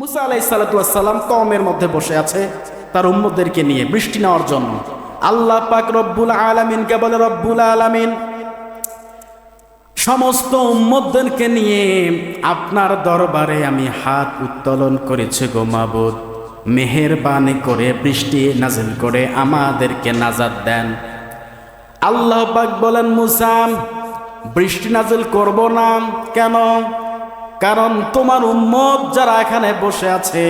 মুসা আলাই সালাতাম কমের মধ্যে বসে আছে তার উম্মদেরকে নিয়ে বৃষ্টি নেওয়ার জন্য। আল্লাহ পাক রব্বুল আলমিনকে বলে, রব্বুল আলমিন, সমস্ত উম্মদদেরকে নিয়ে আপনার দরবারে আমি হাত উত্তোলন করেছি গো মাবুদ। মেহেরবানি করে বৃষ্টি নাজিল করে আমাদেরকে নাজাদ দেন। আল্লাহ পাক বলেন মুসাম বৃষ্টি নাজিল করব না। কেন? কারণ তোমার উম্মত যারা এখানে বসে আছে,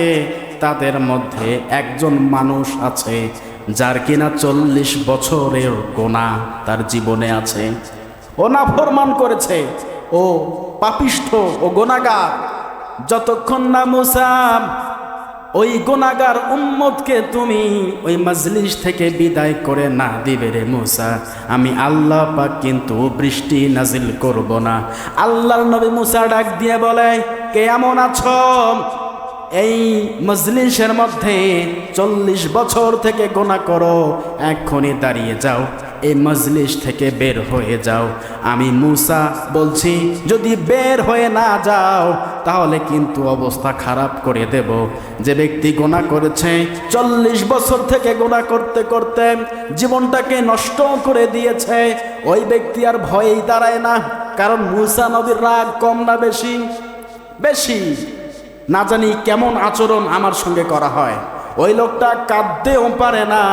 তাদের মধ্যে একজন মানুষ আছে, যার কিনা চল্লিশ বছরের গোনা তার জীবনে আছে। ও না ফরমান করেছে, ও পাপিষ্ঠ ও গোনাগার। যতক্ষণ না মুসাম ওই গোনাগার উম্মতকে তুমি ওই মজলিস থেকে বিদায় করে না দিবে রে মুসা। আমি আল্লাহ পাক কিন্তু বৃষ্টি নাজিল করব না। আল্লাহর নবী মুসা ডাক দিয়ে বলে কে এমন আছো? এই মজলিসের মধ্যে চল্লিশ বছর থেকে গোনা করো, এক্ষুনি দাঁড়িয়ে যাও। এই মজলিস থেকে বের হয়ে যাও। আমি মুসা বলছি, যদি বের হয়ে না যাও, তাহলে কিন্তু অবস্থা খারাপ করে দেব। যে ব্যক্তি গোনা করেছে, চল্লিশ বছর থেকে গোনা করতে করতে জীবনটাকে নষ্ট করে দিয়েছে, ওই ব্যক্তি আর ভয়েই দাঁড়ায় না। কারণ মুসা নবীর রাগ কম না বেশি? বেশি। না জানি কেমন আচরণ আমার সঙ্গে করা হয়। ওই লোকটা কাঁদতেও পারে না।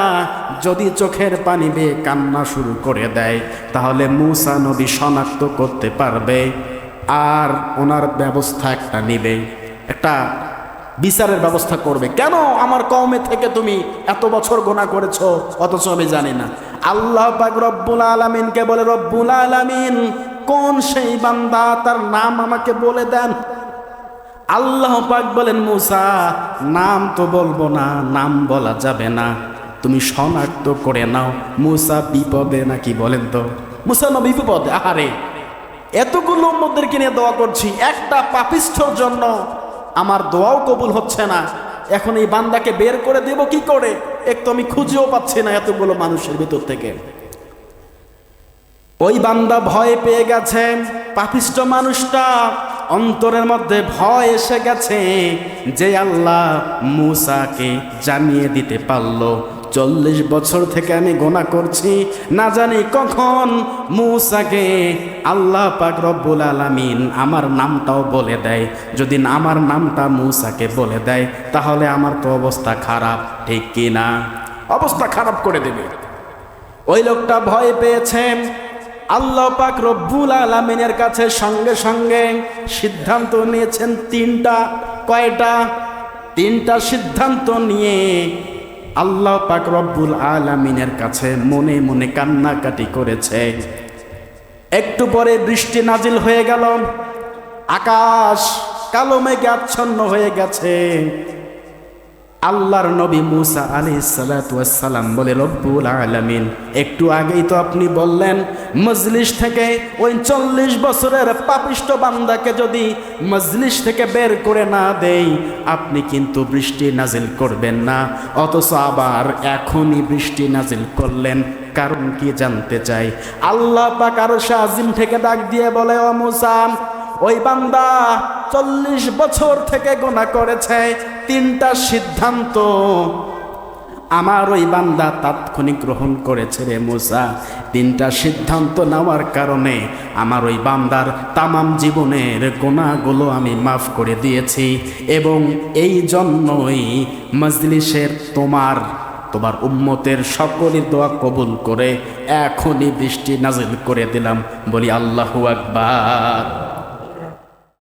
যদি চোখের পানি বেয়ে কান্না শুরু করে দেয়, তাহলে মুসা নবী শনাক্ত করতে পারবে। আর ওনার ব্যবস্থা একটা নিবে। একটা বিচারের ব্যবস্থা করবে। কেন আমার কমে থেকে তুমি এত বছর গোনা করেছ? অথচ আমি জানি না। আল্লাহ পাক রব্বুল আলমিনকে বলে, রব্বুল আলমিন, কোন সেই বান্দা তার নাম আমাকে বলে দেন? আল্লাহ পাক বলেন, মুসা, নাম তো বলব না, নাম বলা যাবে না। তুমি শনাক্ত করে নাও। মুসা বিপদে নাকি বলেন তো? মুসা না বিপদে, আহারে। এতগুলো উম্মদেরকে নিয়ে দোয়া করছি, একটা পাপিষ্ঠর জন্য আমার দোয়াও কবুল হচ্ছে না। এখন এই বান্দাকে বের করে দেব কি করে? এক তো আমি খুঁজেও পাচ্ছি না এতগুলো মানুষের ভিতর থেকে। ওই বান্দা ভয় পেয়ে গেছে পাপিষ্ট মানুষটা অন্তরের মধ্যে ভয় এসে গেছে যে আল্লাহ মুসাকে জানিয়ে দিতে পারল। চল্লিশ বছর থেকে আমি গোনা করছি না জানি কখন মুসাকে আল্লাহ পাক রব্বুল আলামিন আমার নামটাও বলে দেয়। যদি আমার নামটা মুসাকে বলে দেয় তাহলে আমার তো অবস্থা খারাপ ঠিক কি না অবস্থা খারাপ করে দেবে। ওই লোকটা ভয় পেয়েছে আল্লাহ পাক রব্বুল আলমিনের কাছে সঙ্গে সঙ্গে সিদ্ধান্ত নিয়েছেন তিনটা, কয়টা? তিনটা সিদ্ধান্ত নিয়ে আল্লাহ পাক রব্বুল আলমিনের কাছে মনে মনে কান্নাকাটি করেছে। একটু পরে বৃষ্টি নাজিল হয়ে গেল। আকাশ কালো মেঘে আচ্ছন্ন হয়ে গেছে। আল্লাহর নবী মুসা আলি সালাম বলে, রব্বুল আলমিন। একটু আগেই তো আপনি বললেন, মজলিস থেকে ওই চল্লিশ বছরের পাপিষ্ট বান্দাকে যদি মজলিস থেকে বের করে না দেই, আপনি কিন্তু বৃষ্টি নাজিল করবেন না। অথচ আবার এখনই বৃষ্টি নাজিল করলেন, কারণ কি জানতে চাই? আল্লাহ পাক আরও আজিম থেকে ডাক দিয়ে বলে, ও মুসাম ওই বান্দা চল্লিশ বছর থেকে গোনা করেছে। তিনটা সিদ্ধান্ত। আমার ওই বান্দা তাৎক্ষণিক গ্রহণ করেছে রে মুসা। তিনটা সিদ্ধান্ত নেওয়ার কারণে আমার ওই বান্দার তামাম জীবনের গোনাগুলো আমি মাফ করে দিয়েছি এবং এই জন্যই মজলিসের তোমার তোমার উম্মতের সকলের দোয়া কবুল করে এখনই বৃষ্টি নাজিল করে দিলাম। বলি আল্লাহু আকবার।